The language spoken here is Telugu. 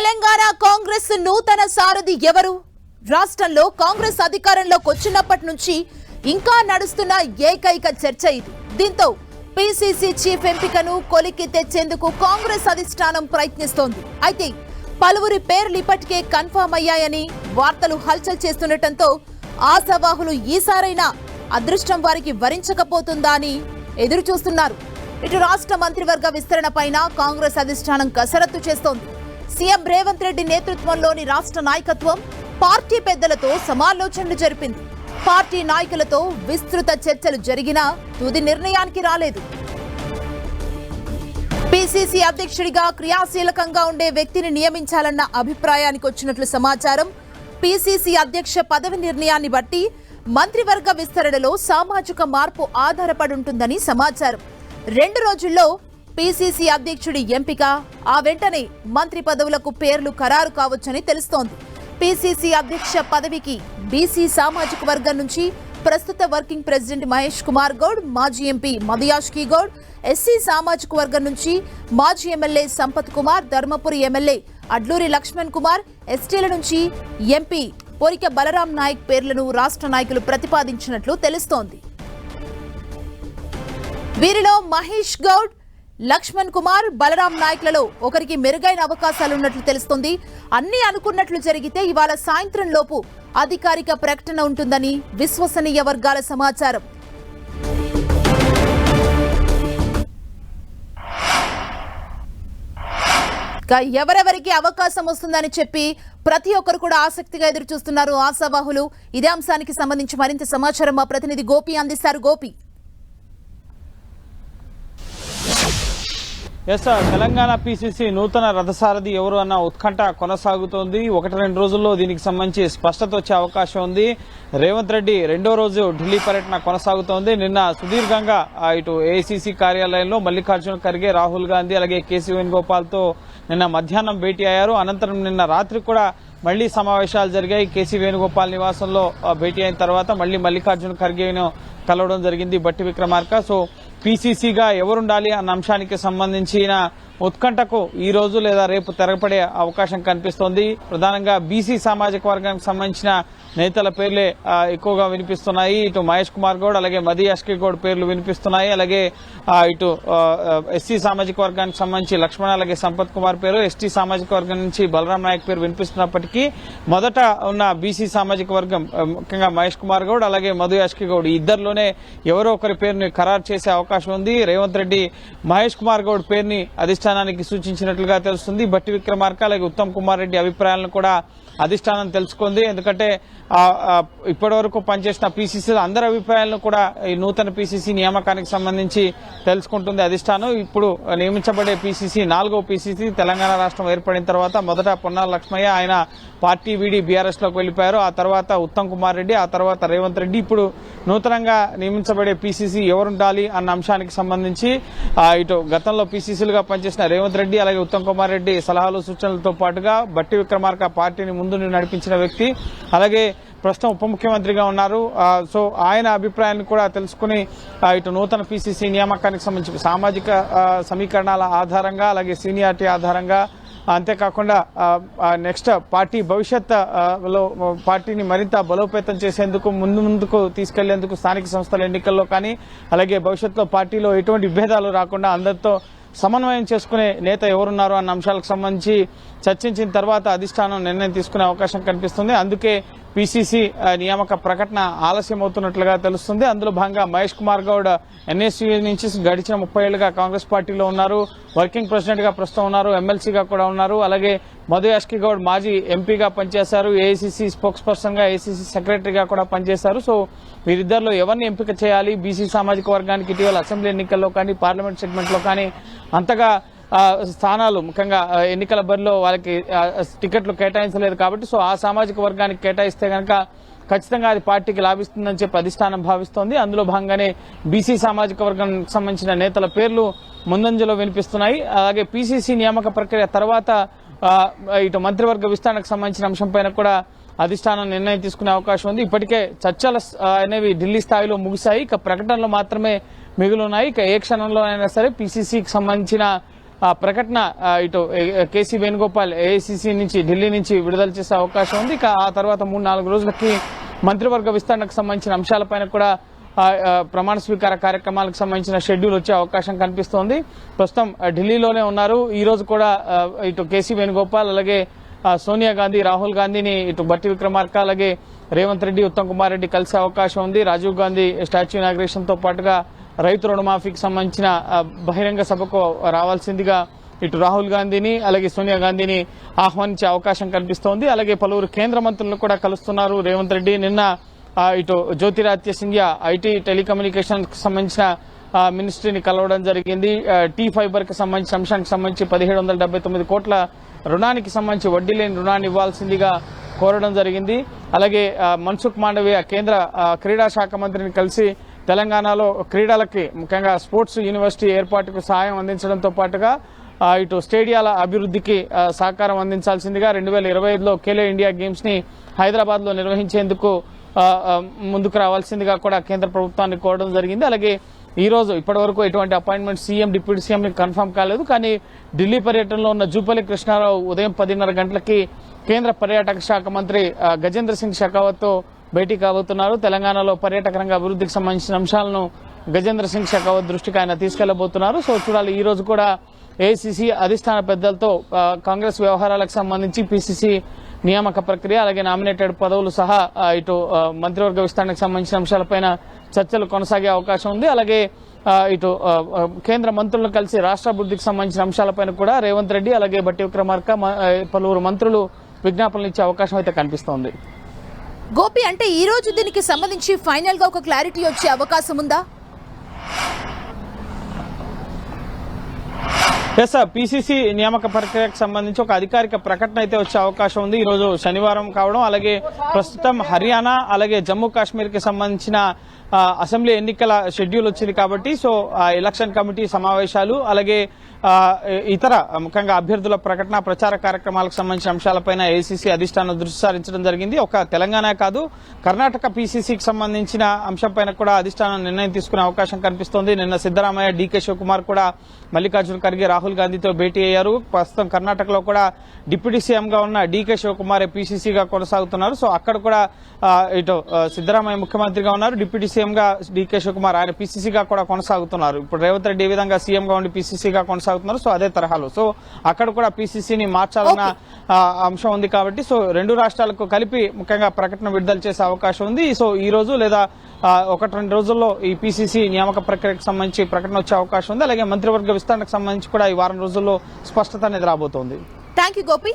తెలంగాణ కాంగ్రెస్ నూతన సారథి ఎవరు? రాష్ట్రంలో కాంగ్రెస్ అధికారంలోకి వచ్చినప్పటి నుంచి ఇంకా నడుస్తున్న ఏకైక చర్చ ఇది. దీంతో పిసిసి చీఫ్ ఎంపికను కొలిక్కి తెచ్చేందుకు కాంగ్రెస్ అధిష్టానం ప్రయత్నిస్తోంది. అయితే పలువురి పేర్లు ఇప్పటికే కన్ఫర్మ్ అయ్యాయని వార్తలు హల్చల్ చేస్తుండటంతో ఆశావాహులు ఈసారైనా అదృష్టం వారికి వరించకపోతుందా అని ఎదురు చూస్తున్నారు ఇటు రాష్ట్ర మంత్రివర్గ విస్తరణ పైన కాంగ్రెస్ అధిష్టానం కసరత్తు చేస్తోంది. సీఎం రేవంత్ రెడ్డి నేతృత్వంలోని రాష్ట్ర నాయకత్వం పార్టీ పెద్దలతో సమాలోచనలు జరిపింది. పార్టీ నాయకులతో విస్తృత చర్చలు జరిగినా తుది నిర్ణయానికి రాలేదు. పిసిసి అధ్యక్షుడిగా క్రియాశీలకంగా ఉండే వ్యక్తిని నియమించాలన్న అభిప్రాయానికి వచ్చినట్లు సమాచారం. పిసిసి అధ్యక్ష పదవి నిర్ణయాన్ని బట్టి మంత్రివర్గ విస్తరణలో సామాజిక మార్పు ఆధారపడి ఉంటుందని సమాచారం. రెండు రోజుల్లో పిసిసి అధ్యక్షుడి ఎంపిక. ఆ వెంటనే మంత్రి పదవులకు పేర్లు ఖరారు కావచ్చని తెలుస్తోంది. పిసిసి అధ్యక్ష పదవికి బీసీ సామాజిక వర్గం నుంచి ప్రస్తుత వర్కింగ్ ప్రెసిడెంట్ మహేష్ కుమార్ గౌడ్ మాజీ ఎంపీ మదియాష్కి గౌడ్ ఎస్సీ సామాజిక వర్గం నుంచి మాజీ ఎమ్మెల్యే సంపత్ కుమార్ ధర్మపురి ఎమ్మెల్యే అడ్లూరి లక్ష్మణ్ కుమార్ ఎస్టీల నుంచి ఎంపీ పోరిక బలరాం నాయక్ పేర్లను రాష్ట్ర నాయకులు ప్రతిపాదించినట్లు తెలుస్తోంది. వీరిలో మహేష్ గౌడ్ లక్ష్మణ్ కుమార్ బలరాం నాయక్లలో ఒకరికి మెరుగైన అవకాశాలున్నట్లు తెలుస్తోంది. అన్ని అనుకున్నట్లు జరిగితే ఇవాళ సాయంత్రం లోపు అధికారిక ప్రకటన ఉంటుందని విశ్వసనీయ వర్గాల సమాచారం. ఎవరెవరికి అవకాశం వస్తుందని చెప్పి ప్రతి ఒక్కరు కూడా ఆసక్తిగా ఎదురు చూస్తున్నారు ఆశావాహులు. ఇదే అంశానికి సంబంధించి మరింత సమాచారం మా ప్రతినిధి గోపి అందిస్తారు. Gopi. Yes sir Telangana PCC నూతన రథసారథి ఎవరు అన్న ఉత్కంఠ కొనసాగుతోంది. ఒకటి రెండు రోజుల్లో దీనికి సంబంధించి స్పష్టత వచ్చే అవకాశం ఉంది. రేవంత్ రెడ్డి రెండో రోజు ఢిల్లీ పర్యటన కొనసాగుతోంది. నిన్న సుదీర్ఘంగా ఇటు ఏసీసీ కార్యాలయంలో మల్లికార్జున ఖర్గే రాహుల్ గాంధీ అలాగే కేసీ వేణుగోపాల్తో నిన్న మధ్యాహ్నం భేటీ అయ్యారు. అనంతరం నిన్న రాత్రి కూడా మళ్ళీ సమావేశాలు జరిగాయి. కేసీ వేణుగోపాల్ నివాసంలో భేటీ అయిన తర్వాత మళ్ళీ మల్లికార్జున ఖర్గేను కలవడం జరిగింది బట్టి విక్రమార్క. సో పీసీసీగా ఎవరుండాలి అన్న అంశానికి సంబంధించిన ఉత్కంఠకు ఈ రోజు లేదా రేపు తెరపడే అవకాశం కనిపిస్తోంది. ప్రధానంగా బీసీ సామాజిక వర్గానికి సంబంధించిన నేతల పేర్లే ఎక్కువగా వినిపిస్తున్నాయి. ఇటు మహేష్ కుమార్ గౌడ్ అలాగే మది అష్కి గౌడ్ పేర్లు వినిపిస్తున్నాయి. అలాగే ఇటు ఎస్సీ సామాజిక వర్గానికి సంబంధించి లక్ష్మణ అలాగే సంపత్ కుమార్ పేరు ఎస్టీ సామాజిక వర్గం నుంచి బలరాం నాయక్ పేరు వినిపిస్తున్నప్పటికీ మొదట ఉన్న బీసీ సామాజిక వర్గం ముఖ్యంగా మహేష్ కుమార్ గౌడ్ అలాగే మధు యాష్కి గౌడ్. ఇద్దరిలోనే ఎవరో ఒకరి పేరుని ఖరారు చేసే అవకాశం ఉంది. రేవంత్ రెడ్డి మహేష్ కుమార్ గౌడ్ పేరుని అధిష్టానానికి సూచించినట్లుగా తెలుస్తుంది. బట్టి విక్రమార్క అలాగే ఉత్తమ్ కుమార్ రెడ్డి అభిప్రాయాలను కూడా అధిష్టానం తెలుసుకుంది. ఎందుకంటే ఇప్పటి వరకు పనిచేసిన పీసీసీ అందరి అభిప్రాయాలను కూడా ఈ నూతన పీసీసీ నియామకానికి సంబంధించి తెలుసుకుంటుంది అధిష్టానం. ఇప్పుడు నియమించబడే పీసీసీ నాలుగో పీసీసీ తెలంగాణ రాష్ట్రం ఏర్పడిన తర్వాత మొదట పొన్నాల లక్ష్మయ్య ఆయన పార్టీ వీడి బీఆర్ఎస్లోకి వెళ్ళిపోయారు. ఆ తర్వాత ఉత్తమ్ కుమార్ రెడ్డి ఆ తర్వాత రేవంత్ రెడ్డి. ఇప్పుడు నూతనంగా నియమించబడే పీసీసీ ఎవరుండాలి అన్న అంశానికి సంబంధించి ఇటు గతంలో పీసీసీలుగా పనిచేసిన రేవంత్ రెడ్డి అలాగే ఉత్తమ్ కుమార్ రెడ్డి సలహాలు సూచనలతో పాటుగా బట్టి విక్రమార్క పార్టీని ముందు నడిపించిన వ్యక్తి. అలాగే ప్రస్తుతం ఉప ముఖ్యమంత్రిగా ఉన్నారు. సో ఆయన అభిప్రాయాన్ని కూడా తెలుసుకుని ఇటు నూతన పీసీసీ నియామకానికి సంబంధించి సామాజిక సమీకరణాల ఆధారంగా అలాగే సీనియారిటీ ఆధారంగా అంతేకాకుండా నెక్స్ట్ పార్టీ భవిష్యత్లో పార్టీని మరింత బలోపేతం చేసేందుకు ముందు ముందుకు తీసుకెళ్ళేందుకు స్థానిక సంస్థల ఎన్నికల్లో కానీ అలాగే భవిష్యత్తులో పార్టీలో ఎటువంటి విభేదాలు రాకుండా అందరితో సమన్వయం చేసుకునే నేత ఎవరున్నారు అన్న అంశాలకు సంబంధించి చర్చించిన తర్వాత అధిష్టానం నిర్ణయం తీసుకునే అవకాశం కనిపిస్తుంది. అందుకే పీసీసీ నియామక ప్రకటన ఆలస్యం అవుతున్నట్లుగా తెలుస్తుంది. అందులో భాగంగా మహేష్ కుమార్ గౌడ్ ఎన్ఎస్యూ నుంచి గడిచిన ముప్పై ఏళ్ళుగా కాంగ్రెస్ పార్టీలో ఉన్నారు. వర్కింగ్ ప్రెసిడెంట్గా ప్రస్తుతం ఉన్నారు. ఎమ్మెల్సీగా కూడా ఉన్నారు. అలాగే మధు యాష్కి గౌడ్ మాజీ ఎంపీగా పనిచేశారు. ఏఐసిసి స్పోక్స్ పర్సన్గా ఏసీసీ సెక్రటరీగా కూడా పనిచేశారు. సో వీరిద్దరిలో ఎవరిని ఎంపిక చేయాలి? బీసీ సామాజిక వర్గానికి ఇటీవల అసెంబ్లీ ఎన్నికల్లో కానీ పార్లమెంట్ సెగ్మెంట్లో కానీ అంతగా స్థానాలు ముఖ్యంగా ఎన్నికల బరిలో వాళ్ళకి టికెట్లు కేటాయించలేదు కాబట్టి సో ఆ సామాజిక వర్గానికి కేటాయిస్తే కనుక ఖచ్చితంగా అది పార్టీకి లాభిస్తుందని చెప్పి అధిష్టానం భావిస్తోంది. అందులో భాగంగానే బీసీ సామాజిక వర్గానికి సంబంధించిన నేతల పేర్లు ముందంజలో వినిపిస్తున్నాయి. అలాగే పీసీసీ నియామక ప్రక్రియ తర్వాత ఇటు మంత్రివర్గ విస్తరణకు సంబంధించిన అంశంపైన కూడా అధిష్టానం నిర్ణయం తీసుకునే అవకాశం ఉంది. ఇప్పటికే చర్చలు అనేవి ఢిల్లీ స్థాయిలో ముగిశాయి. ఇక ప్రకటనలు మాత్రమే మిగులున్నాయి ఇక ఏ క్షణంలో అయినా సరే పీసీసీకి సంబంధించిన ప్రకటన ఇటు కేసీ వేణుగోపాల్ ఏఐసిసి నుంచి ఢిల్లీ నుంచి విడుదల చేసే అవకాశం ఉంది. ఇక ఆ తర్వాత మూడు నాలుగు రోజులకి మంత్రివర్గ విస్తరణకు సంబంధించిన అంశాలపైన కూడా ప్రమాణ స్వీకార కార్యక్రమాలకు సంబంధించిన షెడ్యూల్ వచ్చే అవకాశం కనిపిస్తోంది. ప్రస్తుతం ఢిల్లీలోనే ఉన్నారు. ఈ రోజు కూడా ఇటు కేసీ వేణుగోపాల్ అలాగే సోనియా గాంధీ రాహుల్ గాంధీని ఇటు బట్టి విక్రమార్క అలాగే రేవంత్ రెడ్డి ఉత్తమ్ కుమార్ రెడ్డి కలిసే అవకాశం ఉంది. రాజీవ్ గాంధీ స్టాచ్యూ ఇనాగ్రేషన్తో పాటుగా రైతు రుణమాఫీకి సంబంధించిన బహిరంగ సభకు రావాల్సిందిగా ఇటు రాహుల్ గాంధీని అలాగే సోనియా గాంధీని ఆహ్వానించే అవకాశం కనిపిస్తోంది. అలాగే పలువురు కేంద్ర మంత్రులను కూడా కలుస్తున్నారు. రేవంత్ రెడ్డి నిన్న ఇటు జ్యోతిరాత్య సింధ్యా ఐటీ టెలికమ్యూనికేషన్కి సంబంధించిన మినిస్ట్రీని కలవడం జరిగింది. టీ ఫైబర్కి సంబంధించిన అంశానికి సంబంధించి పదిహేడు వందల డెబ్బై తొమ్మిది కోట్ల రుణానికి సంబంధించి వడ్డీ లేని రుణాన్ని ఇవ్వాల్సిందిగా కోరడం జరిగింది. అలాగే మన్సుఖ్ మాండవీయ కేంద్ర క్రీడా శాఖ మంత్రిని కలిసి తెలంగాణలో క్రీడలకి ముఖ్యంగా స్పోర్ట్స్ యూనివర్సిటీ ఏర్పాటుకు సహాయం అందించడంతో పాటుగా ఇటు స్టేడియాల అభివృద్ధికి సహకారం అందించాల్సిందిగా రెండు వేల ఇరవై ఐదులో ఖేలో ఇండియా గేమ్స్ని హైదరాబాద్లో నిర్వహించేందుకు ముందుకు రావాల్సిందిగా కూడా కేంద్ర ప్రభుత్వాన్ని కోరడం జరిగింది. అలాగే ఈరోజు ఇప్పటివరకు ఎటువంటి appointment CM deputy CM confirm కాలేదు. కానీ ఢిల్లీ పర్యటనలో ఉన్న జూపల్లి కృష్ణారావు ఉదయం పదిన్నర గంటలకి కేంద్ర పర్యాటక శాఖ మంత్రి గజేంద్ర సింగ్ షెకావత్తో భేటీ కాబోతున్నారు. తెలంగాణలో పర్యాటక రంగ అభివృద్ధికి సంబంధించిన అంశాలను గజేంద్ర సింగ్ షెకావత్ దృష్టికి ఆయన తీసుకెళ్ళబోతున్నారు. సో చూడాలి ఈ రోజు కూడా ఏఐసిసి అధిష్టాన పెద్దలతో కాంగ్రెస్ వ్యవహారాలకు సంబంధించి పిసిసి నియామక ప్రక్రియ అలాగే నామినేటెడ్ పదవులు సహా ఇటు మంత్రివర్గ విస్తరణకు సంబంధించిన అంశాలపైన చర్చలు కొనసాగే అవకాశం ఉంది. అలాగే ఇటు కేంద్ర మంత్రులను కలిసి రాష్ట్ర అభివృద్ధికి సంబంధించిన అంశాలపైన కూడా రేవంత్ రెడ్డి అలాగే బట్టి విక్రమార్క పలువురు మంత్రులు విజ్ఞాపనలు ఇచ్చే అవకాశం అయితే కనిపిస్తోంది. గోపి అంటే ఈ రోజు దీనికి సంబంధించి ఫైనల్గా ఒక క్లారిటీ వచ్చే అవకాశం ఉందా? ఎస్ సార్ పీసీసీ నియామక ప్రక్రియకు సంబంధించి ఒక అధికారిక ప్రకటన అయితే వచ్చే అవకాశం ఉంది. ఈరోజు శనివారం కావడం అలాగే ప్రస్తుతం హర్యానా అలాగే జమ్మూ కాశ్మీర్కి సంబంధించిన అసెంబ్లీ ఎన్నికల షెడ్యూల్ వచ్చింది కాబట్టి సో ఆ ఎలక్షన్ కమిటీ సమావేశాలు అలాగే ఇతర ముఖ్యంగా అభ్యర్థుల ప్రకటన ప్రచార కార్యక్రమాలకు సంబంధించిన అంశాలపైన ఏసీసీ అధిష్టానం దృష్టి సారించడం జరిగింది. ఒక తెలంగాణ కాదు కర్ణాటక పీసీసీకి సంబంధించిన అంశంపైన కూడా అధిష్టానం నిర్ణయం తీసుకునే అవకాశం కనిపిస్తోంది. నిన్న సిద్దరామయ్య డీకే శివకుమార్ కూడా మల్లికార్జున ఖర్గే రాహుల్ గాంధీతో భేటీ అయ్యారు. ప్రస్తుతం కర్ణాటకలో కూడా డిప్యూటీ సీఎంగా ఉన్న డీకే శివకుమార్ పీసీసీగా కొనసాగుతున్నారు. సో అక్కడ కూడా ఇటు సిద్దరామయ్య ముఖ్యమంత్రిగా ఉన్నారు. డిప్యూటీ సీఎంగా డీకే శివకుమార్ ఆయన పీసీసీగా కూడా కొనసాగుతున్నారు. ఇప్పుడు రేవంత్ రెడ్డి ఈ విధంగా సీఎంగా ఉండి పీసీసీగా కొనసాగుతున్నారు. సో అదే తరహాలో. సో అక్కడ కూడా పీసీసీని మార్చాలన్న అంశం ఉంది కాబట్టి సో రెండు రాష్ట్రాలకు కలిపి ముఖ్యంగా ప్రకటన విడుదల చేసే అవకాశం ఉంది. సో ఈ రోజు లేదా ఒకటి రెండు రోజుల్లో ఈ పీసీసీ నియామక ప్రక్రియకు సంబంధించి ప్రకటన వచ్చే అవకాశం ఉంది. అలాగే మంత్రివర్గ విస్తరణకు సంబంధించి కూడా ఈ వారం రోజుల్లో స్పష్టత అనేది రాబోతోంది. Thank you Gopi